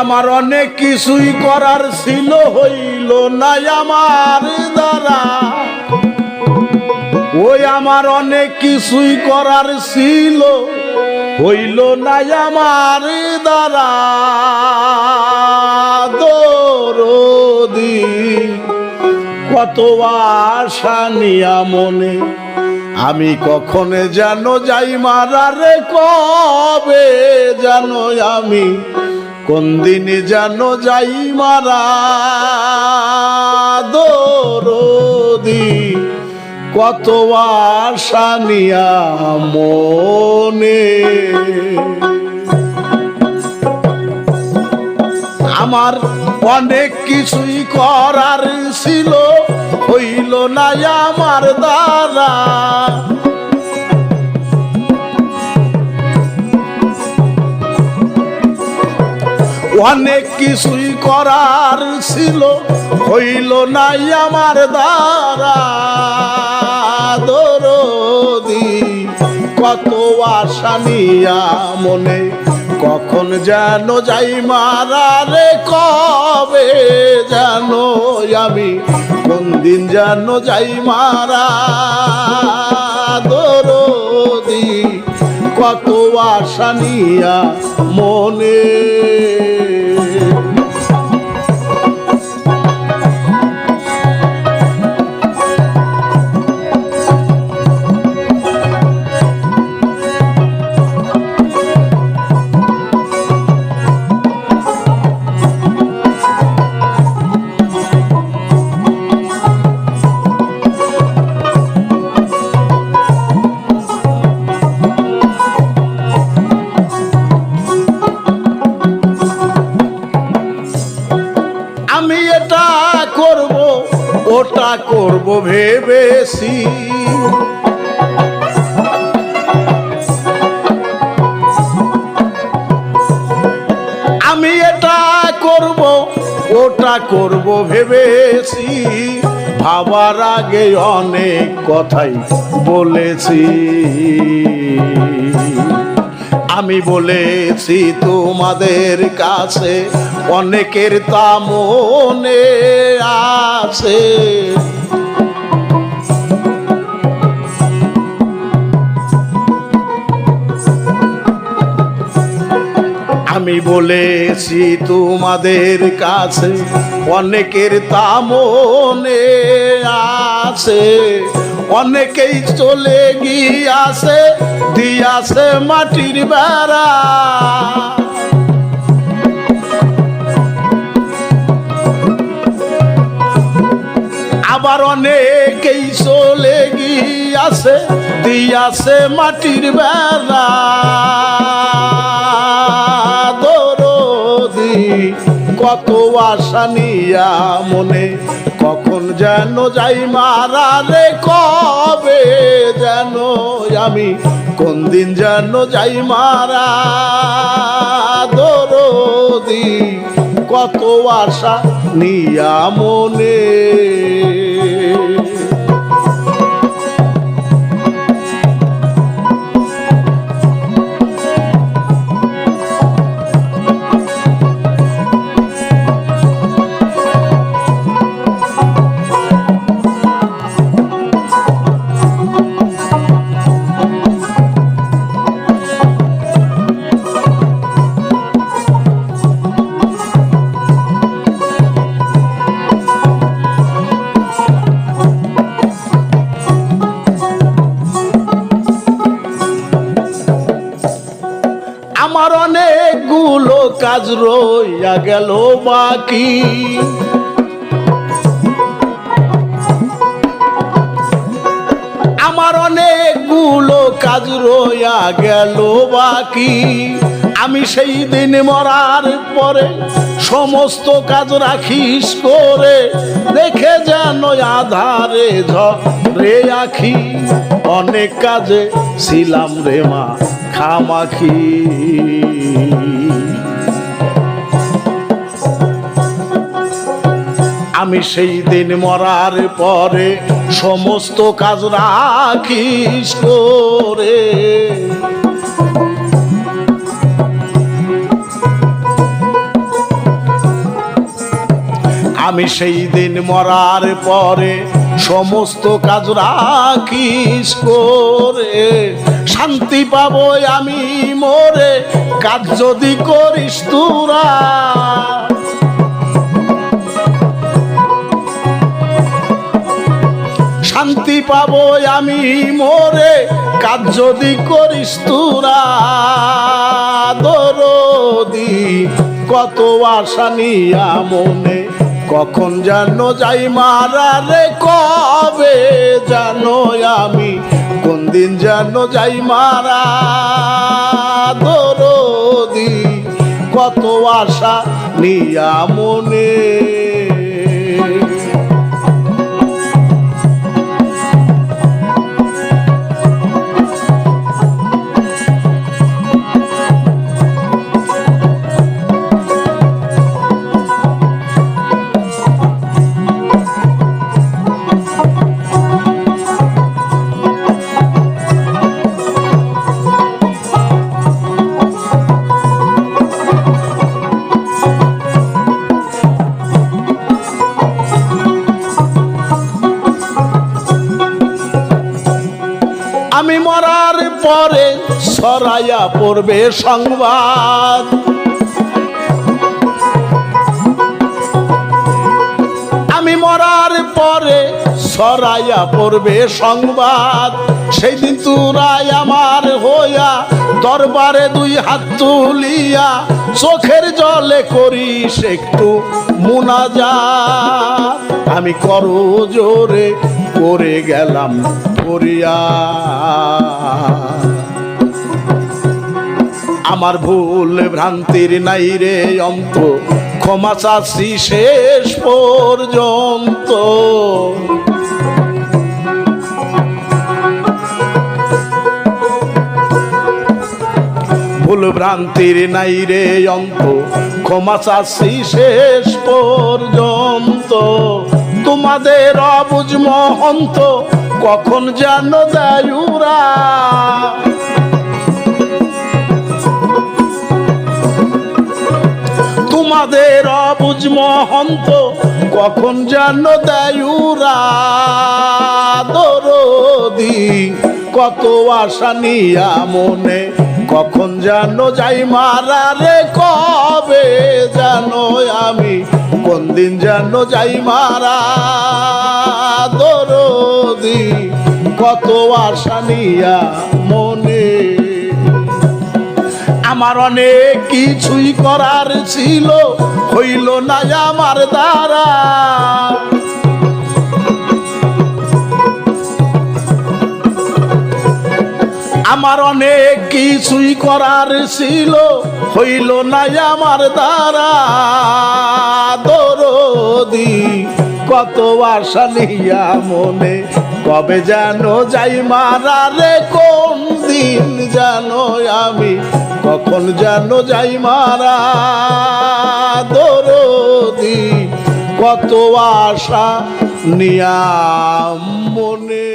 আমার অনেক কিছুই করার ছিল, হইল না আমার দ্বারা। ওই আমার অনেক কিছুই করার ছিল, হইল না আমার দ্বারা। দরদি, কত আশা নিয়া মনে, আমি কখনে যেন যাই মারারে কবে, যেন আমি কোন দিনে যেন যাই মারা দরদি, কত আশা নিয়া মনে। আমার অনেক কিছুই করার ছিল, হইল না আমার দ্বারা। অনেক কিছুই করার ছিল, হইল নাই আমার দ্বারা। দরদি, কত আশা নিয়া মনে, কখন যেন যাই মারারে কবে যেন আমি, কোন দিন যেন যাই মারা। দরদি, কত আশা নিয়া মনে। করব ভেবেছি। আমি এটা করব, ওটা করব ভেবেছি। ভাবার আগে অনেক কথাই বলেছি। আমি বলেছি তোমাদের কাছে অনেকের তা মনে আছে। আমি বলেছি তোমাদের কাছে অনেকের তা মনে আছে, অনেকেই চলে গিয়াছে, দিয়াছে মাটির বেড়া। আবার অনেকেই চলে গিয়াছে, দিয়াছে মাটির বেড়া। কত আশা নিয়া মনে, কখন যেন যাই মারা রে, কবে যেন আমি, কোন দিন যেন যাই মারা দরদি, কত আশা নিয়া মনে। রইয়া গেল বাকি। আমার অনেকগুলো কাজ রইয়া গেল বাকি। আমি সেই দিন মরার পরে সমস্ত কাজ রাখিস করে দেখে যেন আধারে ঝরে আখি। অনেক কাজে ছিলাম রে মা, খামাখি। আমি সেই দিন মরার পরে সমস্ত কাজ রাখিস করে আমি সেই দিন মরার পরে সমস্ত কাজ রাখিস করে শান্তি পাবো আমি মোরে, কাজ যদি করিস তোরা। শান্তি পাবো আমি মোরে। কাজ যদি করিস তোরা, দরদি, কত আশা নিয়া মনে। কখন যেন যাই মারা রে কবে জানো আমি, কোন দিন যেন যাই মারা। দরদি, কত আশা নিয়া মনে। পরে সরাইয়া পড়বে সংবাদ। আমি মরার পরে সরাইয়া পড়বে সংবাদ। সেই দিন তুরাই আমার হইয়া দরবারে দুই হাত তুলিয়া চোখের জলে করিস একটু মুনাজা আমি করো জোরে করে গেলাম করিয়া আমার ভুল ভ্রান্তির নাই রে অন্ত, ক্ষমা চাচ্ছি শেষ পর্যন্ত। ভুল ভ্রান্তির নাই রে অন্ত, ক্ষমা চাচ্ছি শেষ পর্যন্ত। তোমাদের অবুজ মহন্ত কখন যেন দায়ুরা? তোমাদের অবুজ মহন্ত কখন যেন দায়ুরা? দরদি, কত আশা নিয়া মনে, কখন যেন যাই মারা রে কবে জানো আমি কোন দিন যেন যাই মারা দরদি, কত আশা নিয়া মনে। আমার অনেক কিছুই করার ছিল, হইল না আমার দ্বারা। আমার অনেক কিছুই করার ছিল হইল না আমার দ্বারা। দরদি, কত আশা নিয়া মনে। কবে যেন যাই মারা রে, কোন দিন জানো আমি, কখন যেন যাই মারা। দরদি, কত আশা নিয়া মনে।